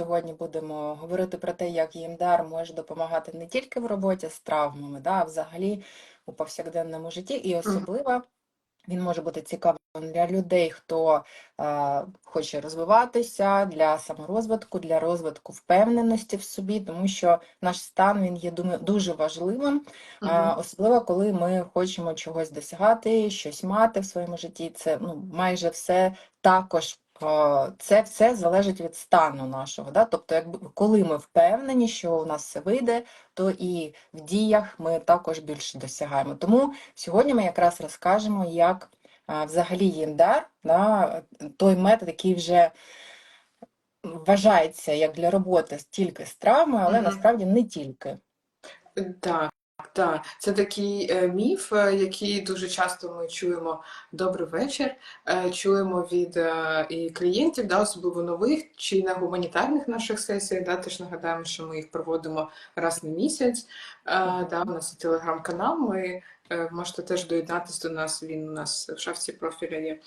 сьогодні будемо говорити про те, як ЄМДАР може допомагати не тільки в роботі з травмами, да, а взагалі у повсякденному житті, і особливо він може бути цікавим для людей, хто е, хоче розвиватися, для саморозвитку, для розвитку впевненості в собі, тому що наш стан він є думаю, дуже важливим, е, особливо коли ми хочемо чогось досягати, щось мати в своєму житті. Це ну, майже все також. Це все залежить від стану нашого, да? Тобто, якби коли ми впевнені, що у нас все вийде, то і в діях ми також більше досягаємо. Тому сьогодні ми якраз розкажемо, як а, взагалі ЄМДАР, да, той метод, який вже вважається як для роботи тільки з травмою, але Мгм. насправді не тільки. Так, так. Це такий е, міф, е, який дуже часто ми чуємо добрий вечір, е, чуємо від і клієнтів, да, особливо нових, чи на гуманітарних наших сесіях. Да, теж нагадаємо, що ми їх проводимо раз на місяць. Да, у нас є телеграм-канал. Ми можете теж доєднатись до нас. Він у нас в шафці профіля є.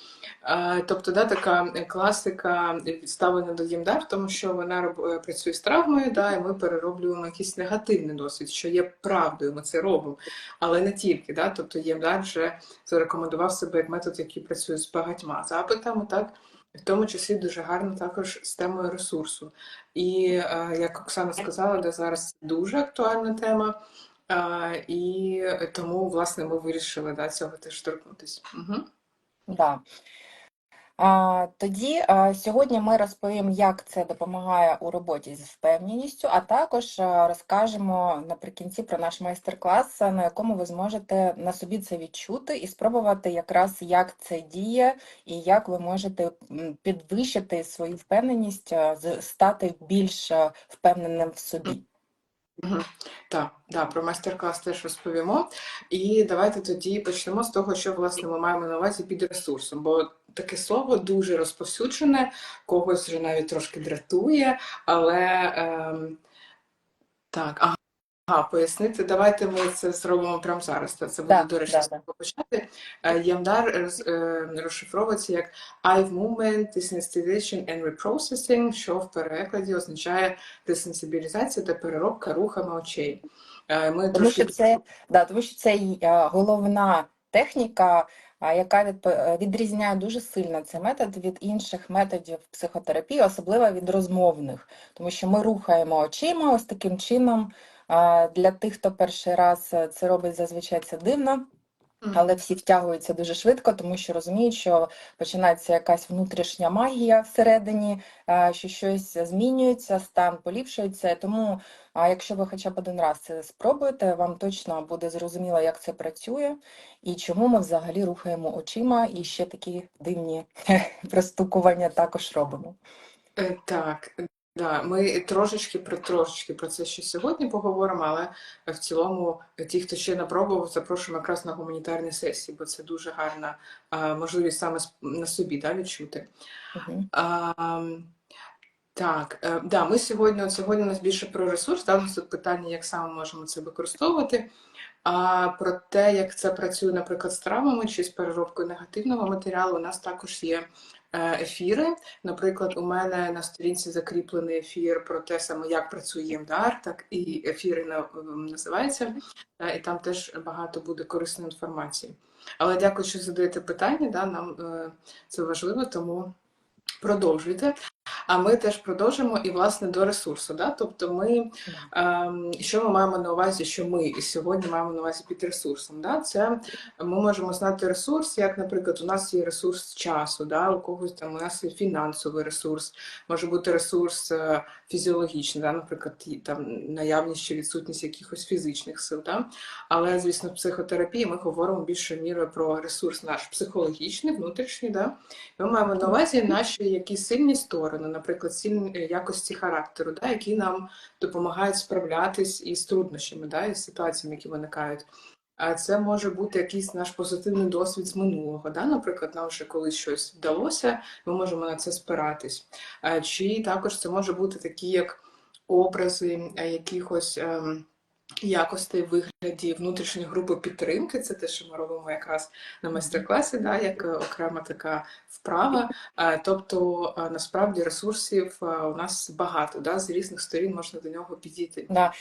Е, Тобто, да, така класика ставлення до ЄМДАР, тому що вона роб- е, працює з травмою, да, і ми перероблюємо якийсь негативний досвід, що є правдою, ми це робимо. Але не тільки. Да, тобто ЄМДАР вже зарекомендував себе як метод, який працює з багатьма запитами, так. В тому числі дуже гарно також з темою ресурсу. І е, як Оксана сказала, де зараз дуже актуальна тема. Е, і тому, власне, ми вирішили да, цього теж торкнутися. Угу. Да. А, тоді а, сьогодні ми розповімо, як це допомагає у роботі з впевненістю, а також а, розкажемо наприкінці про наш майстер-клас, на якому ви зможете на собі це відчути і спробувати якраз, як це діє, і як ви можете підвищити свою впевненість, стати більш впевненим в собі. Угу. Так, да, про майстер-клас теж розповімо. І давайте тоді почнемо з того, що власне ми маємо на увазі під ресурсом, бо таке слово дуже розповсюджене, когось вже навіть трошки дратує, але ем, так, ага. Ага, пояснити, давайте ми це зробимо прямо зараз. Це буде, Да, до речі, да, да. почати. Е, Ямдар е, розшифровується як Eye Movement, Desensitization and Reprocessing, що в перекладі означає десенсибілізація та переробка рухами очей. Е, Ми Тому що це, да, тому що це е, головна техніка, яка е, відрізняє дуже сильно цей метод від інших методів психотерапії, особливо від розмовних, тому що ми рухаємо очима ось таким чином. Для тих, хто перший раз е, це робить, зазвичай це дивно. Але всі втягуються дуже швидко, тому що розуміють, що починається якась внутрішня магія всередині, е, що щось змінюється, стан поліпшується. Тому, якщо ви хоча б один раз це спробуєте, вам точно буде зрозуміло, як це працює і чому ми взагалі рухаємо очима, і ще такі дивні простукування також робимо. Е, Так, да, ми трошечки про трошечки про це ще сьогодні поговоримо, але в цілому ті, хто ще не пробував, запрошуємо якраз на гуманітарні сесії, бо це дуже гарна а, можливість саме на собі да, відчути. Мгм. А, так, е, да, ми сьогодні, от сьогодні у нас більше про ресурс, да, у нас тут питання, як саме можемо це використовувати. А про те, як це працює, наприклад, з травмами чи з переробкою негативного матеріалу, у нас також є ефіри. Наприклад, у мене на сторінці закріплений ефір про те саме, як працює ЄМДАР, так і ефіри на- називається, і там теж багато буде корисної інформації. Але дякую, що задаєте питання, да, нам е, це важливо, тому продовжуйте. А ми теж продовжимо і власне до ресурсу. Да? Тобто, ми ем, що ми маємо на увазі, що ми сьогодні маємо на увазі під ресурсом? Да? Це ми можемо знати ресурс, як, наприклад, у нас є ресурс часу, да? у когось там у нас є фінансовий ресурс, може бути ресурс е, фізіологічний, да? наприклад, там наявність чи відсутність якихось фізичних сил. Да? Але, звісно, в психотерапії ми говоримо більше мірою про ресурс наш психологічний, внутрішній. Да? Ми маємо на увазі наші якісь сильні сторони, наприклад, сильні е, якості характеру, да, які нам допомагають справлятись із труднощами, да, із ситуаціями, які виникають. А це може бути якийсь наш позитивний досвід з минулого. Да? Наприклад, нам вже колись щось вдалося, ми можемо на це спиратись. Чи також це може бути такі як образи е, якихось. ем, якостей вигляді внутрішньої групи підтримки. Це те, що ми робимо якраз на майстер-класі, да, як е, окрема така вправа. Е, Тобто, е, насправді ресурсів у нас багато, да, з різних сторін можна до нього підійти. Да.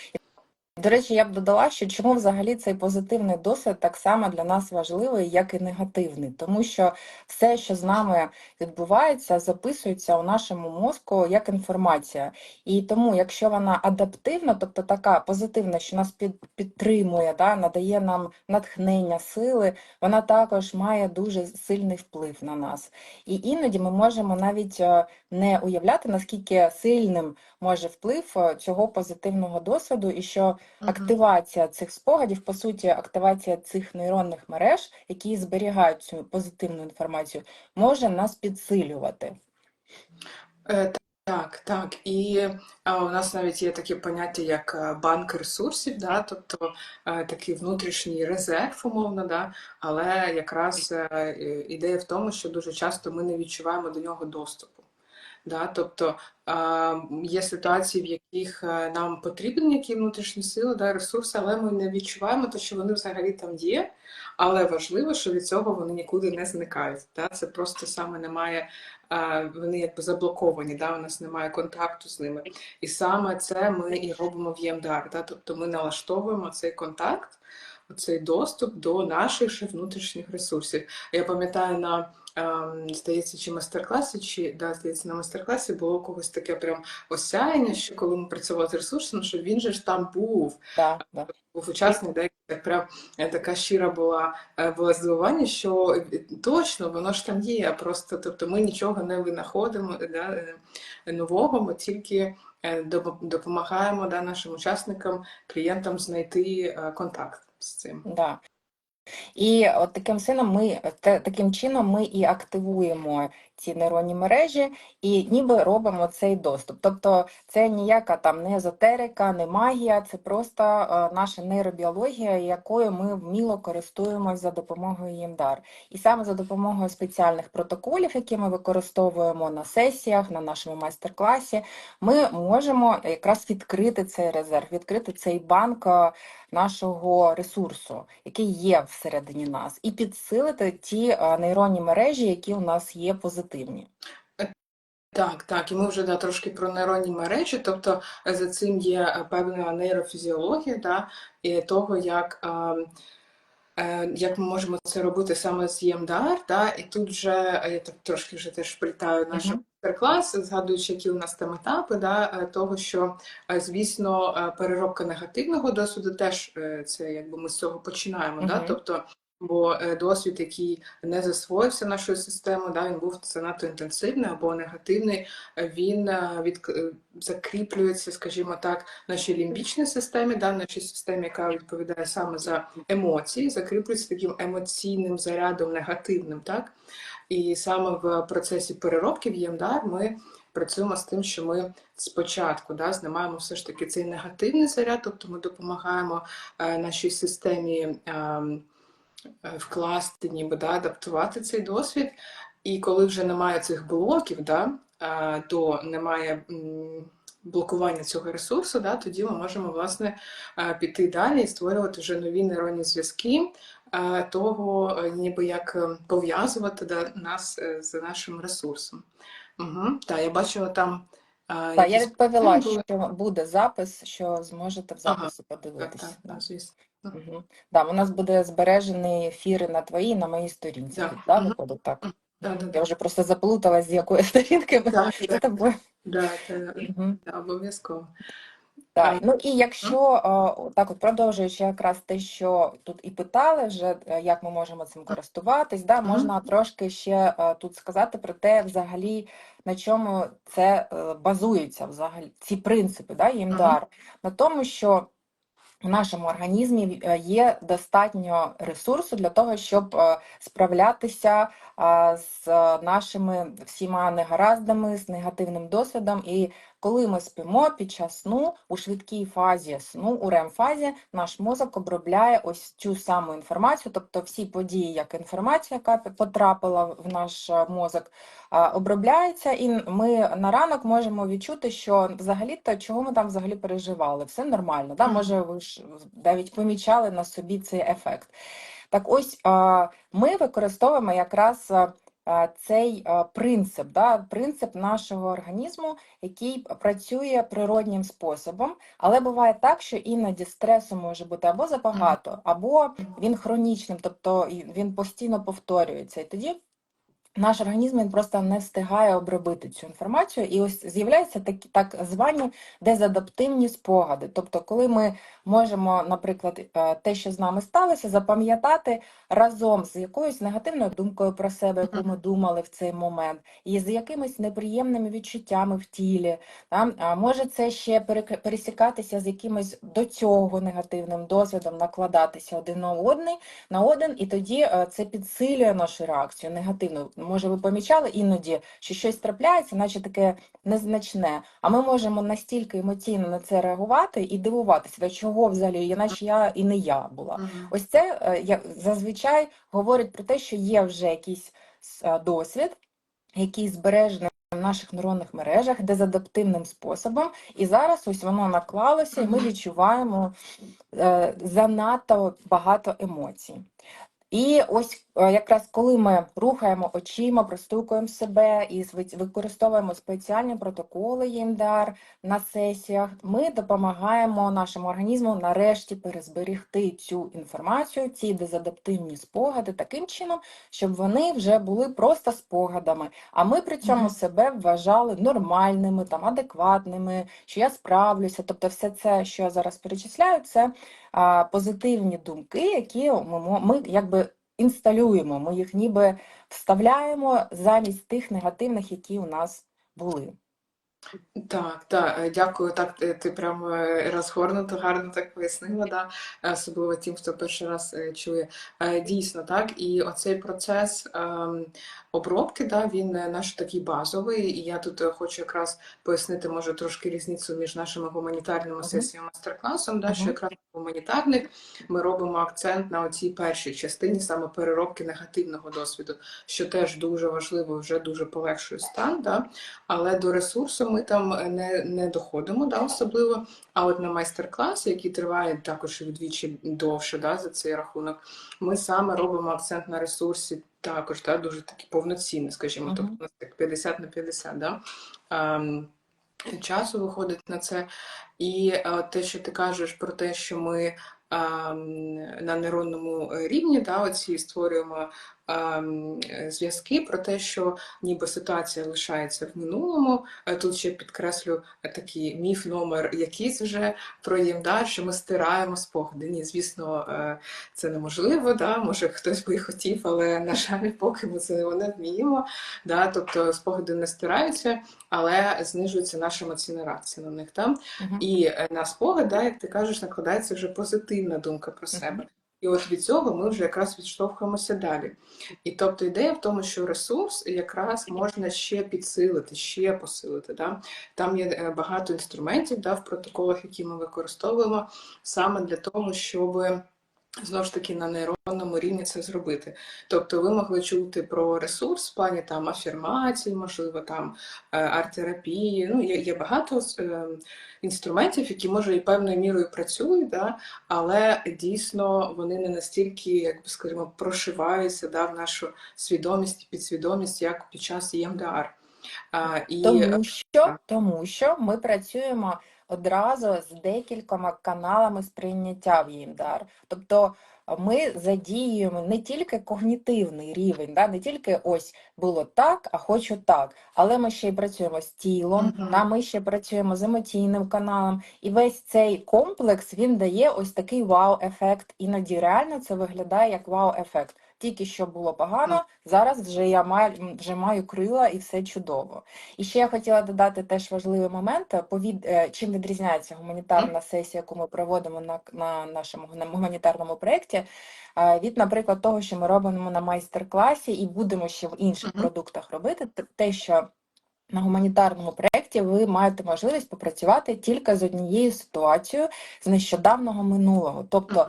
До речі, я б додала, що чому взагалі цей позитивний досвід так само для нас важливий, як і негативний, тому що все, що з нами відбувається, записується у нашому мозку як інформація. І тому, якщо вона адаптивна, тобто така позитивна, що нас під, підтримує, да, надає нам натхнення, сили, вона також має дуже сильний вплив на нас. І іноді ми можемо навіть е, не уявляти, наскільки сильним може вплив е, цього позитивного досвіду, і що активація цих спогадів, по суті, активація цих нейронних мереж, які зберігають цю позитивну інформацію, може нас підсилювати. Е, Так, так. І а, у нас навіть є таке поняття, як е, банк ресурсів, да? тобто е, такий внутрішній резерв, умовно, да? але якраз е, ідея в тому, що дуже часто ми не відчуваємо до нього доступу. Да? Тобто є ситуації, в яких е, нам потрібні які внутрішні сили, да, ресурси, але ми не відчуваємо, то, що вони взагалі там є. Але важливо, що від цього вони нікуди не зникають. Да? Це просто саме немає, вони якби заблоковані, да? у нас немає контакту з ними. І саме це ми і робимо в ЄМДАР. Да? Тобто ми налаштовуємо цей контакт, цей доступ до наших же внутрішніх ресурсів. Я пам'ятаю на ем, здається, чи майстер-класі, чи да, здається, на майстер-класі було когось таке прям осяяння, що коли ми працювали з ресурсом, що він же ж там був, Да, да. був учасник, да, і прям е, така щира була, е, була здивування, що е, точно воно ж там є. Просто тобто ми нічого не винаходимо да, нового, ми тільки допомагаємо да, нашим учасникам, клієнтам знайти контакт з цим. Да. І от таким чином ми та- таким чином ми і активуємо ці нейронні мережі і ніби робимо цей доступ. Тобто це ніяка там не езотерика, не магія, це просто е, наша нейробіологія, якою ми вміло користуємося за допомогою ЄМДАР. І саме за допомогою спеціальних протоколів, які ми використовуємо на сесіях, на нашому майстер-класі, ми можемо якраз відкрити цей резерв, відкрити цей банк е, нашого ресурсу, який є всередині нас, і підсилити ті е, нейронні мережі, які у нас є позитивні. Так, так, і ми вже да, трошки про нейронні мережі, тобто е, за цим є е, певна нейрофізіологія, да, і того, як, е, е, як ми можемо це робити саме з ЄМДАР, да, і тут вже е, я так трошки вже теж притаю наш Мгм. майстер-клас, згадуючи, які у нас там етапи, да, е, того, що, е, звісно, е, переробка негативного досвіду теж е, це якби ми з цього починаємо, да, тобто Бо е, досвід, який не засвоївся нашою системою, да, він був занадто інтенсивний або негативний, він е, від, е, закріплюється, скажімо так, нашій лімбічній системі, да, нашій системі, яка відповідає саме за емоції, закріплюється таким емоційним зарядом негативним. Так? І саме в процесі переробки в ЄМДАР ми працюємо з тим, що ми спочатку да, знімаємо все ж таки цей негативний заряд, тобто ми допомагаємо е, нашій системі. ем, е, вкласти, ніби да, адаптувати цей досвід. І коли вже немає цих блоків, да, то немає блокування цього ресурсу, да, тоді ми можемо власне е, піти далі і створювати вже нові нейронні зв'язки е, того, е, ніби як е, пов'язувати да, нас е, з нашим ресурсом. Угу. Так, я бачила там. Так, я якісь відповіла, були. що буде запис, що зможете в Ага, записі Так, подивитися. так, Да. так, звісно. Угу. Да, у нас буде збережений ефір на твоїй, і на моїй сторінці. Да, Мгм. виходить так. Да, да, Я вже просто заплуталась, з якої сторінки ми Так, з так, тобою. да, Мгм. обов'язково. Так, ну і якщо е, так, от продовжуючи якраз те, що тут і питали вже, е, як ми можемо цим користуватись, да, можна трошки ще е, тут сказати про те, взагалі, на чому це е, базується, взагалі, ці принципи, да, ЄМДР, на тому, що в нашому організмі е, є достатньо ресурсу для того, щоб е, справлятися з нашими всіма негараздами, з негативним досвідом і коли ми спимо під час сну у швидкій фазі сну, у REM-фазі, наш мозок обробляє ось цю саму інформацію, тобто всі події, як інформація, яка потрапила в наш е, мозок, обробляється, і ми на ранок можемо відчути, що взагалі-то чого ми там взагалі переживали, все нормально. Да? Може, ви навіть помічали на собі цей ефект. Так ось ми використовуємо якраз цей принцип, да, принцип нашого організму, який працює природнім способом, але буває так, що іноді стресу може бути або забагато, або він хронічним, тобто він постійно повторюється. І тоді наш організм він просто не встигає обробити цю інформацію, і ось з'являються такі так звані дезадаптивні спогади. Тобто, коли ми можемо, наприклад, е, те, що з нами сталося, запам'ятати разом з якоюсь негативною думкою про себе, яку ми думали в цей момент, і з якимись неприємними відчуттями в тілі. А може це ще пересікатися з якимось до цього негативним досвідом, накладатися один на одний, на один, і тоді е, це підсилює нашу реакцію негативну. Може, ви помічали іноді, що щось трапляється, наче таке незначне. А ми можемо настільки емоційно на це реагувати і дивуватися, чого взагалі, я наче я і не я була. Мгм. Ось це е, я- зазвичай говорить про те, що є вже якийсь е, досвід, який збережений в наших нейронних мережах дезадаптивним способом, і зараз ось воно наклалося, і ми відчуваємо е, занадто багато емоцій. І ось е, якраз коли ми рухаємо очима, простукуємо себе і використовуємо спеціальні протоколи ЄМДР на сесіях, ми допомагаємо нашому організму нарешті перезберегти цю інформацію, ці дезадаптивні спогади таким чином, щоб вони вже були просто спогадами. А ми при цьому Мгм. себе вважали нормальними, там адекватними, що я справлюся. Тобто, все це, що я зараз перечисляю, це позитивні думки, які ми, ми якби інсталюємо, ми їх ніби вставляємо замість тих негативних, які у нас були. Так, так, е, дякую. Так, ти, ти прям е, розгорнуто, гарно так пояснила, да? Особливо тим, хто перший раз е, чує. Дійсно, так, і оцей процес ем, обробки, да, він наш такий базовий, і я тут хочу якраз пояснити, може, трошки різницю між нашими гуманітарними Мгм. сесіями майстер-класом, да, що якраз гуманітарних ми робимо акцент на оцій першій частині саме переробки негативного досвіду, що теж дуже важливо, вже дуже полегшує стан, да? але до ресурсу ми там е, не, не доходимо, да, особливо. А от на майстер-класі, який триває також вдвічі довше да, за цей рахунок, ми саме робимо акцент на ресурсі також, да, дуже такий повноцінний, скажімо, Мгм. тобто у нас так 50 на 50, да. Ем, часу виходить на це. І е, те, що ти кажеш про те, що ми ем, на нейронному рівні да, оці створюємо зв'язки про те, що ніби ситуація лишається в минулому. Е, Тут ще підкреслю е, такий міф номер якийсь вже про ЄМДА, що ми стираємо спогади. Ні, звісно, е, це неможливо. Да? Може хтось би і хотів, але на жаль, поки ми це не вміємо. Да? Тобто спогади не стираються, але знижується наша емоційна реакція на них. Да? Мгм. І е, на спогад, да, як ти кажеш, накладається вже позитивна думка про себе. І от від цього ми вже якраз відштовхуємося далі. І тобто ідея в тому, що ресурс якраз можна ще підсилити, ще посилити. Да? Там є е, багато інструментів да, в протоколах, які ми використовуємо саме для того, щоб знову ж таки на нейронному рівні це зробити. Тобто ви могли чути про ресурс в плані там афірмацій, можливо, там е, арт-терапії. Ну, є, є багато е, інструментів, які може і певною мірою працюють, да, але дійсно вони не настільки, як би скажімо, прошиваються да, в нашу свідомість і підсвідомість, як під час ЄМДР. А, і Тому що, тому що ми працюємо одразу з декількома каналами сприйняття в ЄМДР. Тобто ми задіюємо не тільки когнітивний рівень, да, не тільки ось було так, а хочу так, але ми ще й працюємо з тілом, Мгм. да, ми ще працюємо з емоційним каналом, і весь цей комплекс він дає ось такий вау-ефект. Іноді реально це виглядає як вау-ефект. Тільки що було погано, зараз вже я маю вже маю крила і все чудово. І ще я хотіла додати теж важливий момент, е, повід, е, чим відрізняється гуманітарна сесія, яку ми проводимо на, на нашому гуманітарному проєкті, е, від, наприклад, того, що ми робимо на майстер-класі і будемо ще в інших продуктах робити, те, що на гуманітарному проєкті ви маєте можливість попрацювати тільки з однією ситуацією з нещодавнього минулого, тобто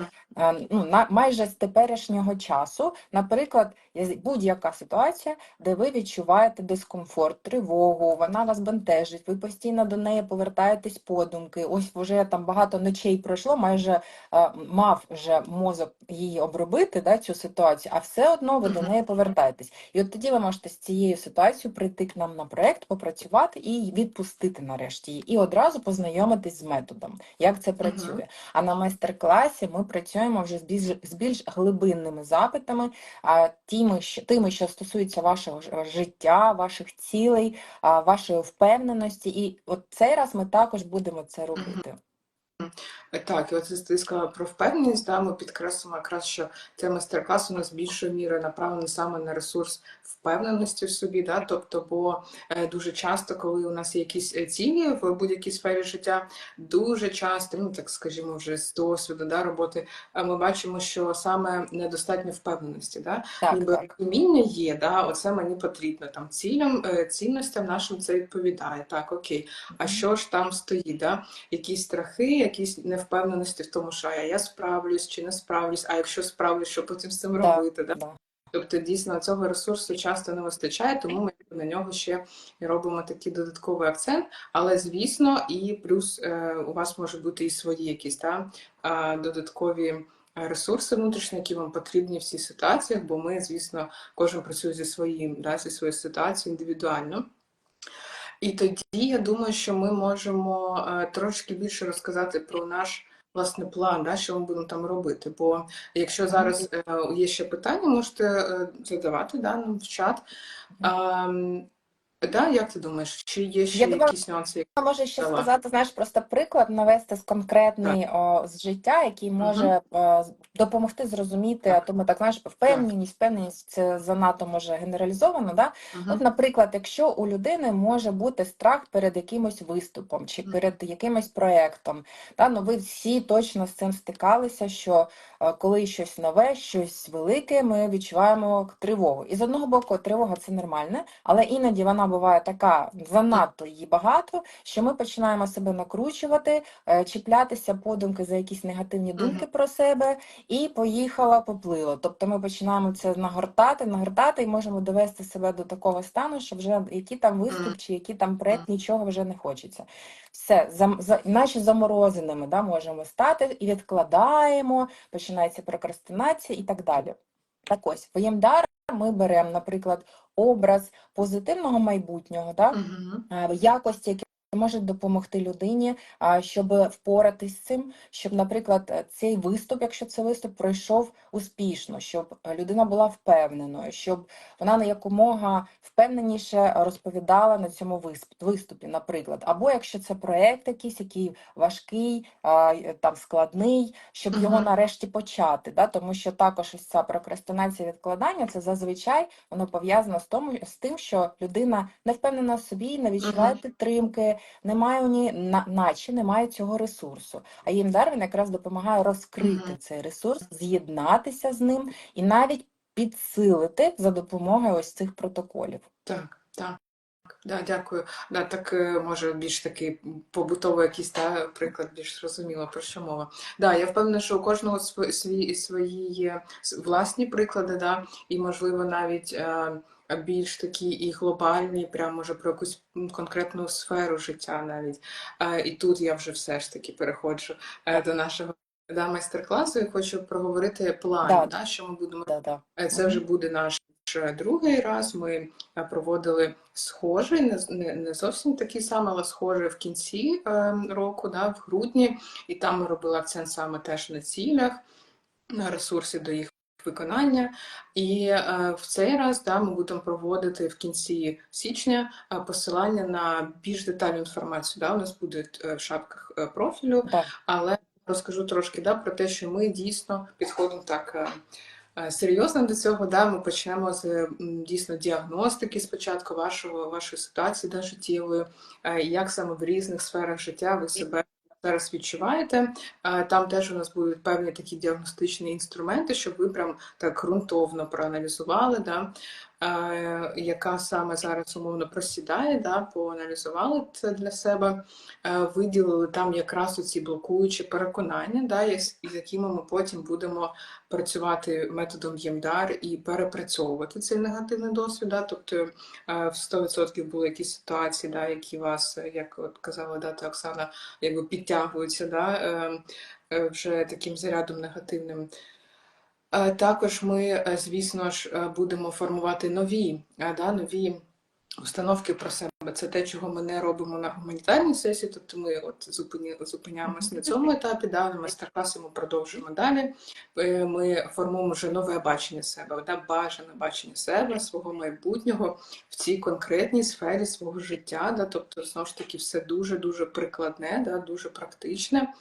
ну, на майже з теперішнього часу, наприклад, будь-яка ситуація, де ви відчуваєте дискомфорт, тривогу, вона вас бентежить, ви постійно до неї повертаєтесь подумки. Ось вже там багато ночей пройшло, майже е, мав вже мозок її обробити, да, цю ситуацію, а все одно ви до неї повертаєтесь. І от тоді ви можете з цією ситуацією прийти к нам на проект, попрацювати і відпустити нарешті її, і одразу познайомитись з методом, як це працює. А на майстер-класі ми працюємо вже з більш, з більш глибинними запитами, тими, що, тими, що стосуються вашого життя, ваших цілей, вашої впевненості. І от цей раз ми також будемо це робити. Так, і оце ти сказала про впевненість, да, ми підкреслимо якраз, що цей майстер-клас у нас більшою мірою направлений саме на ресурс впевненості в собі, да, тобто, бо е, дуже часто, коли у нас є якісь е, цілі в будь-якій сфері життя, дуже часто, ну так скажімо, вже з досвіду да, роботи, е, ми бачимо, що саме недостатньо впевненості, да, Так, ніби розуміння є, да, оце мені потрібно, там цілям, е, цінностям нашим це відповідає, так, окей, а що ж там стоїть, да? якісь страхи, якісь невпевненості в тому, що а я справлюсь чи не справлюсь, а якщо справлюсь, що потім з цим Да, робити. Да? да. Тобто дійсно цього ресурсу часто не вистачає, тому ми на нього ще робимо такий додатковий акцент. Але звісно, і плюс е, у вас може бути і свої якісь та, додаткові. Ресурси внутрішні, які вам потрібні в цій ситуаціях, бо ми, звісно, кожен працює зі своїм, да, зі своєю ситуацією індивідуально. І тоді я думаю, що ми можемо е, трошки більше розказати про наш власне план, да, що ми будемо там робити. Бо якщо зараз е, є ще питання, можете е, задавати да, нам в чат. Да, як ти думаєш, чи є ще Я думаю, якісь нюанси? які Я можу ще дала? сказати, знаєш, просто приклад навести з конкретний о, з життя, який може з- допомогти зрозуміти, а Так. то ми так знаєш, впевненість, впевненість це занадто може генералізовано. Да? Мгм. От, наприклад, якщо у людини може бути страх перед якимось виступом чи перед якимось проєктом, да? ну, ви всі точно з цим стикалися, що е, коли щось нове, щось велике, ми відчуваємо тривогу. І з одного боку, тривога це нормальне, але іноді вона буває така занадто її багато, що ми починаємо себе накручувати, е, чіплятися подумки за якісь негативні думки Мгм. про себе, і поїхала, поплила. Тобто ми починаємо це нагортати, нагортати і можемо довести себе до такого стану, що вже який там виступ чи який там проект, нічого вже не хочеться. Все, зам, за, наче заморозеними да, можемо стати і відкладаємо, починається прокрастинація і так далі. Так ось, в ЄМДАР ми беремо, наприклад, образ позитивного майбутнього, так? Мгм. е, якості, які можуть допомогти людині, щоб впоратись з цим, щоб, наприклад, цей виступ, якщо це виступ, пройшов успішно, щоб людина була впевненою, щоб вона на якомога впевненіше розповідала на цьому виступі, наприклад. Або якщо це проект якийсь, який важкий, там складний, щоб його нарешті почати. Да? Тому що також ось ця прокрастинація відкладання, це зазвичай воно пов'язано з тому, з тим, що людина не впевнена в собі, не відчуває підтримки, немає у ній, на, наче немає цього ресурсу. А їм Дарвін якраз допомагає розкрити Мгм. цей ресурс, з'єднатися з ним і навіть підсилити за допомогою ось цих протоколів. Так, так. Да, дякую. Да, так е, може більш такий побутовий якийсь та, приклад, більш зрозуміло про що мова. Да, я впевнена, що у кожного св- свої, свої є власні приклади, да, і можливо навіть е, більш такі і глобальні, прямо може про якусь конкретну сферу життя навіть. І тут я вже все ж таки переходжу е, до нашого да, майстер-класу і хочу проговорити план, Да. да, що ми будемо Да-да. Е, Це вже буде наш е, другий раз. Ми проводили схожий, не, зовсім такий самий, але схожий в кінці року, да, в грудні. І там ми робили акцент саме теж на цілях, на ресурсі до їх виконання. І е, в цей раз да, ми будемо проводити в кінці січня е, посилання на більш детальну інформацію. Да, у нас буде е, в шапках профілю. Да. Але розкажу трошки да, про те, що ми дійсно підходимо так серйозно до цього. Да, ми почнемо з дійсно діагностики спочатку вашого, вашої ситуації да, життєвої, як саме в різних сферах життя ви себе зараз відчуваєте. Е, Там теж у нас будуть певні такі діагностичні інструменти, щоб ви прям так ґрунтовно проаналізували. Да, яка саме зараз умовно просідає, да, поаналізували це для себе, е, виділили там якраз оці блокуючі переконання, да, з якими ми потім будемо працювати методом ЄМДАР і перепрацьовувати цей негативний досвід. Да, тобто е, в 100% були якісь ситуації, да, які вас, як от казала дата Оксана, якби підтягуються да, е, вже таким зарядом негативним. Е, Також ми, е, звісно ж, е, будемо формувати нові, да, нові установки про себе. Це те, чого ми не робимо на гуманітарній сесії. Тобто ми от зупині, зупиняємось на цьому етапі, да, майстер-класи ми продовжуємо далі. Ми формуємо вже нове бачення себе, да, бажане бачення себе, свого майбутнього в цій конкретній сфері свого життя. Да, тобто, знову ж таки, все дуже-дуже прикладне, да, дуже практичне.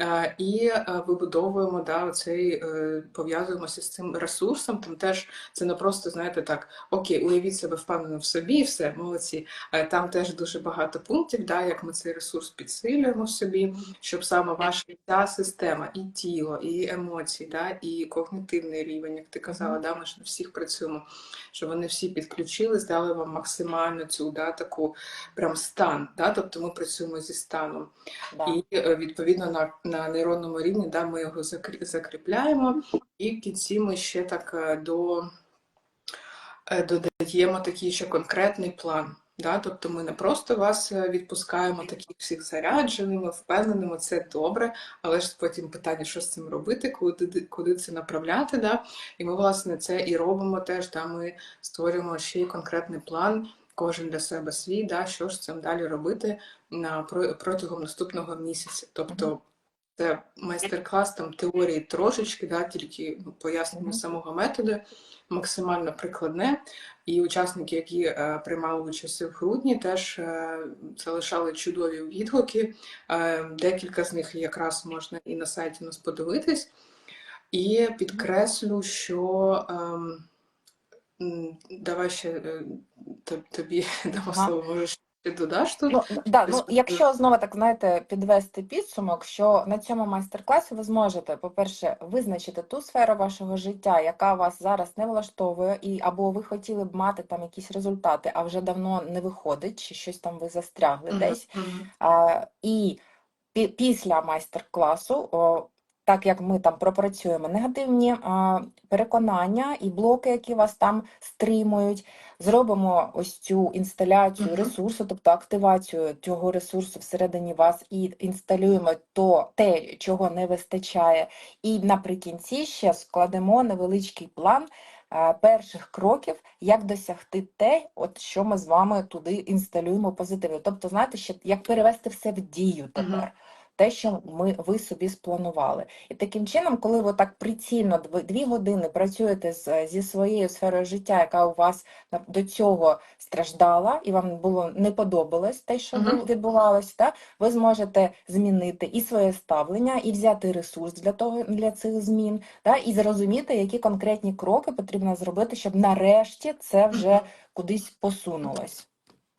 Е, І е, вибудовуємо да, оцей, е, пов'язуємося з цим ресурсом. Там теж це не просто, знаєте, так, окей, уявіть себе впевнено в собі, все, молодці. Там теж дуже багато пунктів, да, як ми цей ресурс підсилюємо в собі, щоб саме ваша ця система, і тіло, і емоції, да, і когнітивний рівень, як ти казала, да, ми ж на всіх працюємо, щоб вони всі підключились, дали вам максимально цю да, таку прям стан. Да, тобто ми працюємо зі станом. Да. І відповідно на, на нейронному рівні да, ми його закрі- закріпляємо, і в кінці ми ще так е, до, е, додаємо такий ще конкретний план. Да? Тобто ми не просто вас е, відпускаємо таких всіх зарядженими, впевненими, це добре, але ж потім питання, що з цим робити, куди, куди це направляти. Да? І ми, власне, це і робимо теж. Да? Ми створюємо ще й конкретний план, кожен для себе свій, да? що ж цим далі робити на протягом наступного місяця. Тобто це майстер-клас там теорії трошечки, да, тільки ну, пояснення Мгм. самого методу, максимально прикладне. І учасники, які е, приймали участь в грудні, теж е, залишали чудові відгуки. Е, декілька з них якраз можна і на сайті нас подивитись. І підкреслю, що м, давай ще е, тобі дамо слово, можеш ще додаш тут. Ну, да, ну, якщо знову так знаєте, підвести підсумок, що на цьому майстер-класі ви зможете, по-перше, визначити ту сферу вашого життя, яка вас зараз не влаштовує, і або ви хотіли б мати там якісь результати, а вже давно не виходить, чи щось там ви застрягли Мгм, десь. мгм. А, і пі- після майстер-класу, так як ми там пропрацюємо негативні переконання і блоки, які вас там стримують, зробимо ось цю інсталяцію ресурсу, тобто активацію цього ресурсу всередині вас, і інсталюємо то, те, чого не вистачає. І наприкінці ще складемо невеличкий план. Перших кроків, як досягти те, от що ми з вами туди інсталюємо позитивно. Тобто, знаєте, ще як перевести все в дію тепер. Те, що ми ви собі спланували. І таким чином, коли ви так прицільно дві години працюєте з, зі своєю сферою життя, яка у вас до цього страждала, і вам було не подобалось те, що Мгм. було- відбувалось, та ви зможете змінити і своє ставлення, і взяти ресурс для того для цих змін, та і зрозуміти, які конкретні кроки потрібно зробити, щоб нарешті це вже кудись посунулось,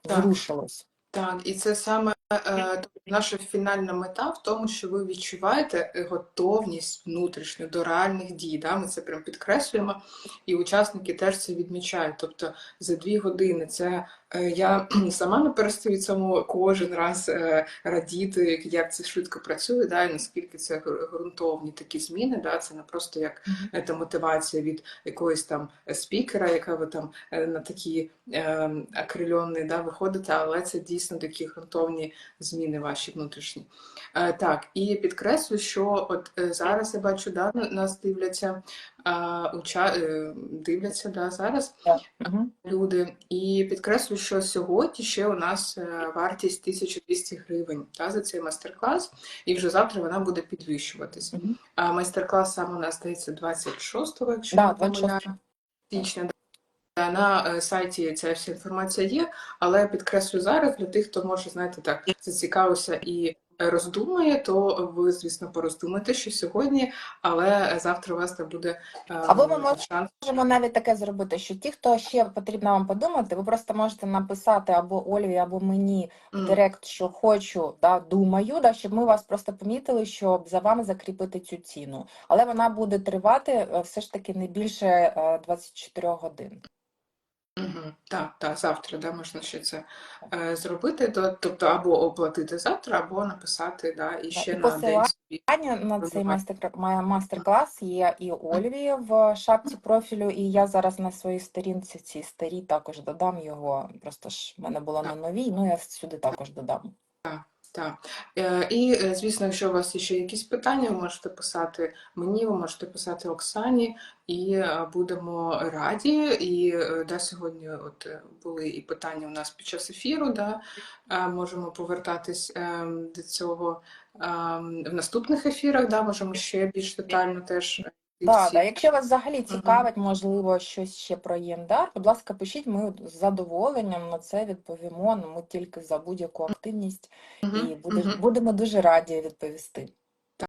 зрушилось. Так, і це саме е, наша фінальна мета в тому, що ви відчуваєте е, готовність внутрішню до реальних дій. Да? Ми це прям підкреслюємо, і учасники теж це відмічають. Тобто за дві години це я сама не перестаю цьому кожен раз е, радіти, як це швидко працює, да? і наскільки це ґрунтовні такі зміни. Да? Це не просто як Мгм. це мотивація від якогось там спікера, яка ви там е, на такі е, акрильонні да, виходите, але це дійсно такі ґрунтовні зміни ваші внутрішні. Е, так, і підкреслю, що от е, зараз я бачу, да, нас дивляться, е, е, дивляться да, зараз Так. Люди. І підкреслю, що сьогодні ще у нас е, вартість 1200 гривень да, за цей майстер-клас, і вже завтра вона буде підвищуватись. А майстер-клас сам у нас здається 26-го, якщо Да, 26. січня. На е, сайті ця вся інформація є, але я підкреслю зараз для тих, хто може, знаєте, так зацікавився і роздумує, то ви, звісно, пороздумайте, що сьогодні, але завтра у вас там буде е, Або можете шанс. Можемо навіть таке зробити, що ті, хто ще потрібно вам подумати, ви просто можете написати або Ольві, або мені в директ, що хочу, да, думаю, да, щоб ми вас просто помітили, щоб за вами закріпити цю ціну. Але вона буде тривати е, все ж таки не більше е, 24 годин. Угу. Так, так, завтра да, можна ще це е, зробити. То, тобто або оплатити завтра, або написати да, і ще і на день собі. На цей майстер ма- мастер-клас є і Ольві в шапці профілю, і я зараз на своїй сторінці цій старій також додам його. Просто ж в мене було на новій, ну я сюди також додам. Так. Е, І, е, звісно, якщо у вас ще якісь питання, ви можете писати мені, ви можете писати Оксані, і е, будемо раді. І да, сьогодні от були і питання у нас під час ефіру, да, можемо повертатись ем, до цього ем, в наступних ефірах, да, можемо ще більш детально теж. Так, да, якщо вас взагалі цікавить, можливо, щось ще про ЄМДАР, будь ласка, пишіть, ми з задоволенням на це відповімо. Ну, Ми тільки за будь-яку активність і будемо дуже раді відповісти.